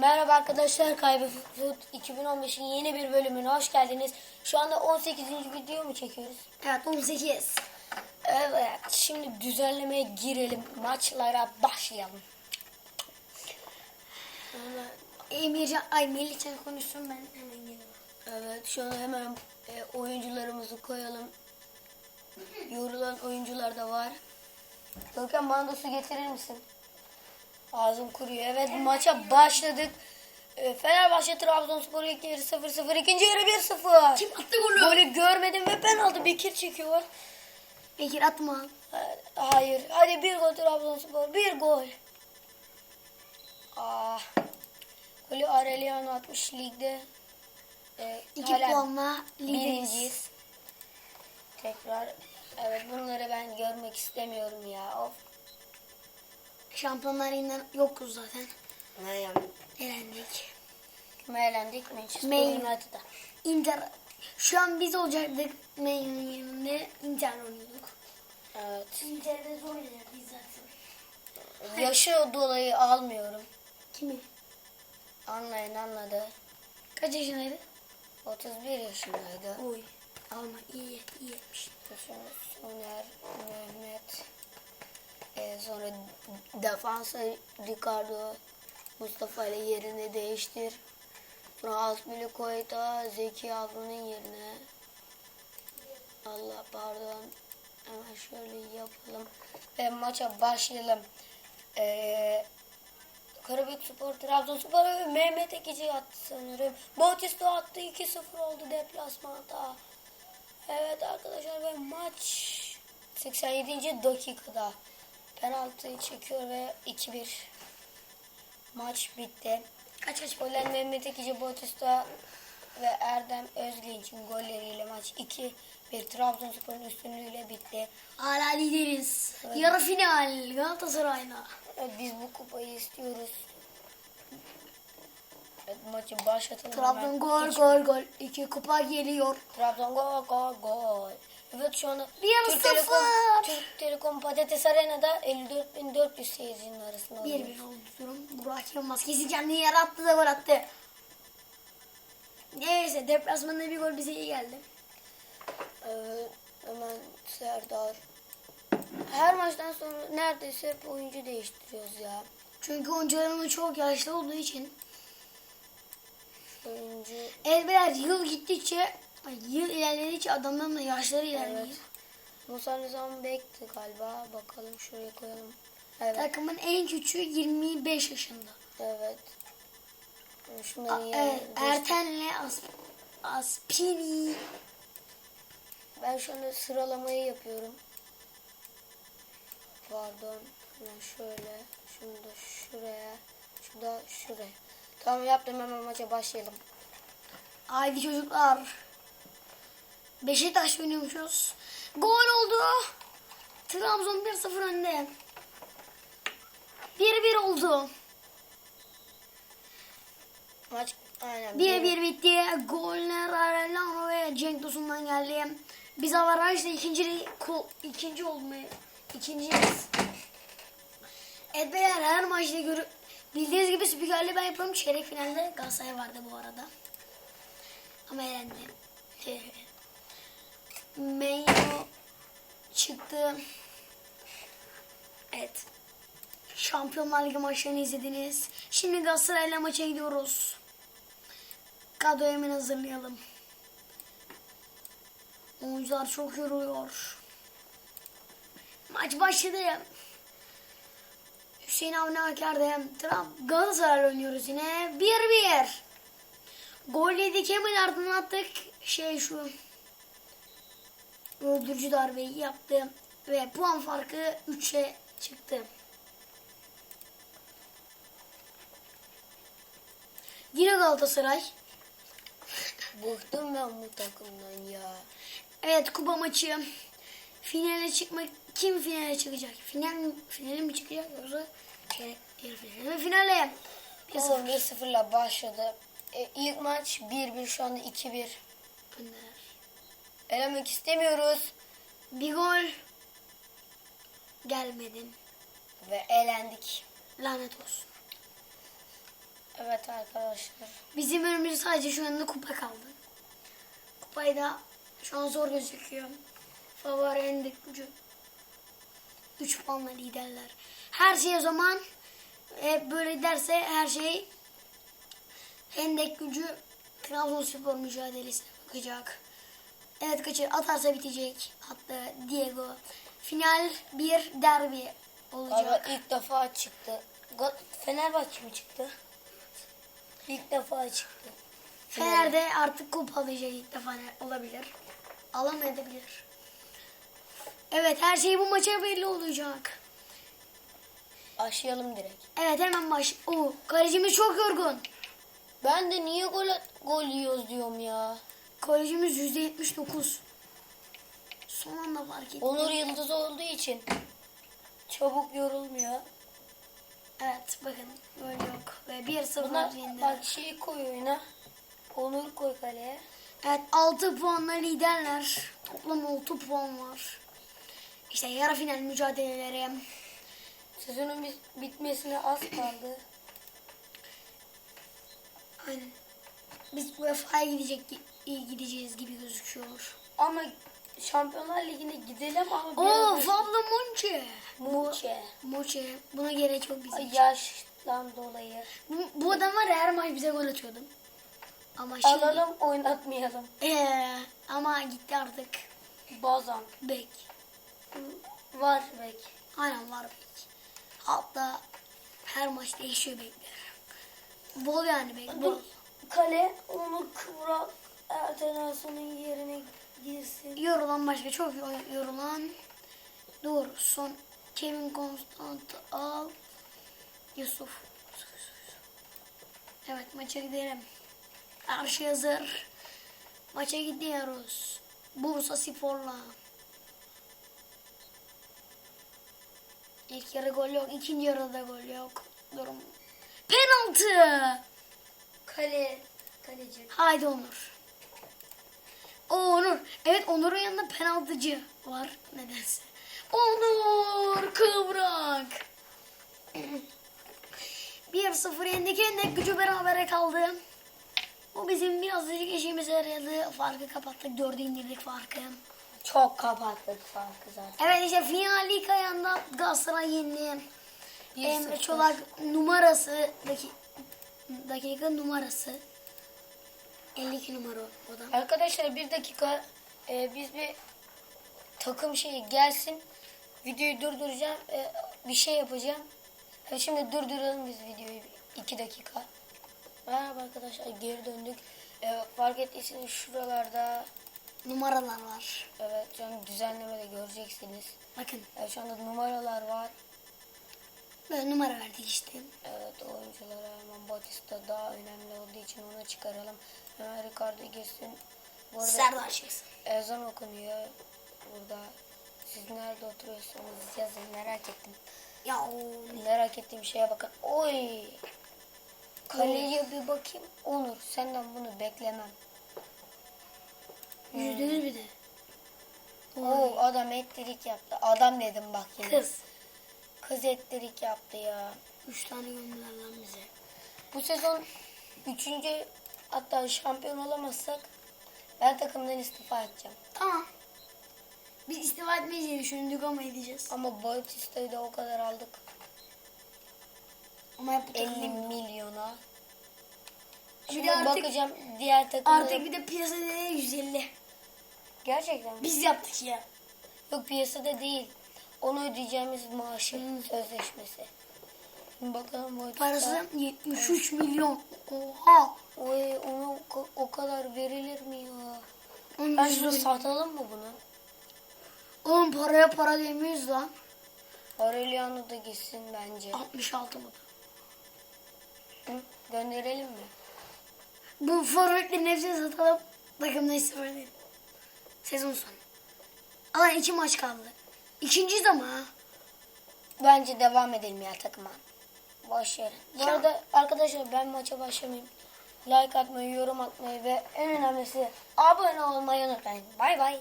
Merhaba arkadaşlar, Kaybı Food 2015'in yeni bir bölümüne hoş geldiniz. Şu anda 18. video mu çekiyoruz? Evet 18. Evet, şimdi düzenlemeye girelim. Maçlara başlayalım. Emircan, ay Melihcan konuşsun ben hemen geliyorum. Evet, şu an hemen e, oyuncularımızı koyalım. Yorulan oyuncular da var. Görkem bana da su getirir misin? Ağzım kuruyor. Evet, maça başladık. E, Fenerbahçe Trabzonspor ilk yarı 0-0, ikinci yarı 1-0. Kim attı golü? Golü görmedim ve penaltı Bekir çekiyor. Bekir atma. Ha- Hayır. Hadi bir gol Trabzonspor. Bir gol. Ah. Golü Aureliano atmış ligde. Ee, 2 hala puanla lideriz. Tekrar. Evet bunları ben görmek istemiyorum ya. Of. Şampiyonlar Ligi'nden yokuz zaten. Ne yani? Elendik. Kime elendik? Manchester Man- United'a. Inter. Şu an biz olacaktık Mayon'un yerinde Inter oynuyorduk. Evet. Inter'de zor yener biz zaten. Yaşı dolayı almıyorum. Kimi? Anlayan anladı. Kaç yaşındaydı? 31 yaşındaydı. Oy. Alma iyi iyi etmiş. Soner, Mehmet, sonra defansa Ricardo, Mustafa ile yerini değiştir. Sonra Aspilicueta, Zeki Avru'nun yerine. Allah pardon. Hemen şöyle yapalım. Ve maça başlayalım. E, Karabük Spor, Trabzonspor ve Mehmet Ekici attı sanırım. Bautista attı 2-0 oldu deplasmanda. Evet arkadaşlar ve maç 87. dakikada penaltıyı çekiyor ve 2-1 maç bitti. Kaç kaç Goller Mehmet Ekici Bautista ve Erdem Özgenç'in golleriyle maç 2-1 Trabzonspor'un üstünlüğüyle bitti. Hala lideriz. Evet. Yarı final Galatasaray'la. Evet, biz bu kupayı istiyoruz. Evet, maçı başlatalım. Trabzon gol Hiç- gol gol. İki kupa geliyor. Trabzon gol gol gol. Evet şu anda Bir Türk Telekom, sıfır. Türk Telekom Patates Arena'da 54.400 seyircinin arasında oluyor. 1-1 oldu durum. Burak Yılmaz kesin kendini yere attı da gol attı. Neyse deplasmanda bir gol bize iyi geldi. Evet, hemen Serdar. Her maçtan sonra neredeyse hep oyuncu değiştiriyoruz ya. Çünkü oyuncularımız çok yaşlı olduğu için. Oyuncu Elbeler yıl gittikçe, ay, yıl ilerledikçe adamların da yaşları ilerliyor. evet. Musa Nizam Bek'ti galiba. Bakalım şuraya koyalım. Evet. Takımın en küçüğü 25 yaşında. Evet. Evet, yerine Erten'le As Aspini. Ben şu anda sıralamayı yapıyorum. Pardon. Hemen şöyle. Şunu da şuraya. Şu da şuraya. Tamam yaptım hemen maça başlayalım. Haydi çocuklar. Beşiktaş oynuyormuşuz. Gol oldu. Trabzon 1-0 önde. 1-1 oldu. Maç aynen. 1-1 bitti. Goller Arellano ve Cenk Tosun'dan geldi. Biz avarajda ikinci, ikinci olmayı ikinciyiz. Evet her maçta görüp bildiğiniz gibi spikerliği ben yapıyorum. Çeyrek finalde Galatasaray vardı bu arada. Ama elendi. Mourinho çıktı. Evet. Şampiyonlar Ligi maçlarını izlediniz. Şimdi Galatasaray'la maça gidiyoruz. Kadroyu hemen hazırlayalım. Oyuncular çok yoruluyor. Maç başladı. Hüseyin Avni Aker'de Trump Galatasaray oynuyoruz yine. 1-1. Gol yedik hemen ardından attık. Şey şu. Öldürücü darbeyi yaptı. Ve puan farkı 3'e çıktı. Yine Galatasaray. Bıktım ben bu takımdan ya. Evet kupa maçı. Finale çıkmak kim finale çıkacak? Final finale mi çıkacak yoksa şey, yarı finale mi? Finale. 1-0 Oğlum 1-0'la başladı. E, ilk maç 1-1 şu anda 2-1. Elemek istemiyoruz. Bir gol gelmedi. Ve elendik. Lanet olsun. Evet arkadaşlar. Bizim önümüzde sadece şu anda kupa kaldı. Kupayı da şu an zor gözüküyor. Favori endek gücü. 3 puanla liderler. Her şey o zaman e, böyle derse her şey endek gücü Trabzonspor mücadelesine bakacak. Evet kaçır atarsa bitecek. Hatta Diego. Final bir derbi olacak. Abi ilk defa çıktı. Fenerbahçe mi çıktı? İlk defa çıktı. Fener'de artık kupa alacak ilk defa olabilir. Alamayabilir. Evet her şey bu maça belli olacak. Başlayalım direkt. Evet hemen baş. Oo, kalecimiz çok yorgun. Ben de niye gol gol yiyoruz diyorum ya. Kalecimiz %79. Son anda fark ettim. Onur Yıldız olduğu için çabuk yorulmuyor. Evet bakın böyle yok. Ve 1-0 Buna yendi. bak şey koy oyuna. Onur koy kaleye. Evet 6 puanla liderler. Toplam 6 puan var. İşte yarı final mücadeleleri. Sezonun bit- bitmesine az kaldı. Aynen. Biz UEFA'ya gidecek gideceğiz gibi gözüküyor. Ama Şampiyonlar Ligi'ne gidelim ama Oo Fabio Monchi. Muçe. Monchi. Buna gerek yok bizim. Yaştan dolayı. Bu, bu adam var ya her maç bize gol atıyordu. Ama şimdi... Alalım oynatmayalım. Ee, ama gitti artık. Bazan. Bek. Var belki. Aynen var bek. Hatta her maç değişiyor bekler. Bol yani bek. Bol. Arslan'ın yerine girsin. Yorulan başka çok yo- yorulan. Doğru. Son Kevin Constant al. Yusuf. Evet maça gidelim. Her şey hazır. Maça gidiyoruz. Bursa Spor'la. İlk yarı gol yok. ikinci yarıda gol yok. Durum. Penaltı. Kale. Kaleci. Haydi Onur. O Onur. Evet Onur'un yanında penaltıcı var nedense. Onur kıvrak. 1-0 yendik yendik gücü berabere kaldı. Bu bizim birazcık işimize yaradı. Farkı kapattık. Dördü indirdik farkı. Çok kapattık farkı zaten. Evet işte final ilk ayağında Galatasaray yendi. Bir Emre. Çolak numarası daki, dakika numarası 52 numara o da. Arkadaşlar bir dakika e, biz bir takım şeyi gelsin. Videoyu durduracağım. e, bir şey yapacağım. Ha, şimdi durduralım biz videoyu. bir- iki dakika. Merhaba arkadaşlar geri döndük. E, fark ettiyseniz şuralarda Numaralar var. evet şu an düzenlemede göreceksiniz. Bakın Evet, şu anda numaralar var. böyle numara verdik işte. Evet oyunculara hemen Batista daha önemli olduğu için onu çıkaralım. Hemen Ricardo girsin. Bu arada Serdar çıksın. ezan okunuyor burada. Siz nerede oturuyorsanız yazın merak ettim. Ya o Merak ettiğim şeye bakın. Oy! Kaleye bir bakayım. Onur senden bunu beklemem. yüzde yüz bir de. Oo adam ettirik yaptı. Adam dedim bak yine. Kız. Kız ettirik yaptı ya. Üç tane lan bize. Bu sezon üçüncü hatta şampiyon olamazsak ben takımdan istifa edeceğim. Tamam. Biz istifa etmeyiz diye düşündük ama edeceğiz. Ama Bautista'yı da o kadar aldık. Ama hep bu 50 takım- milyona. Bir de artık- bakacağım diğer takımlara. Artık bir de piyasa değeri 150. Gerçekten mi? Biz yaptık ya. Yok piyasada değil. Onu ödeyeceğimiz maaşı sözleşmesi. Şimdi bakalım Bautista. Parası 73 milyon. Oha. Oy ona o, kadar verilir mi ya? Oğlum, Ben şunu satalım mı bunu? Oğlum paraya para demiyoruz lan. Aureliano da gitsin bence. 66 mı? Hı? Gönderelim mi? Bu forvetlerin hepsini satalım. Takımda istifa edelim. Sezon sonu. Alan iki maç kaldı. İkinciyiz ama. Bence devam edelim ya takıma. Ver. Bu arada arkadaşlar ben maça başlamayayım. Like atmayı, yorum atmayı ve en önemlisi abone olmayı unutmayın. Bay bay.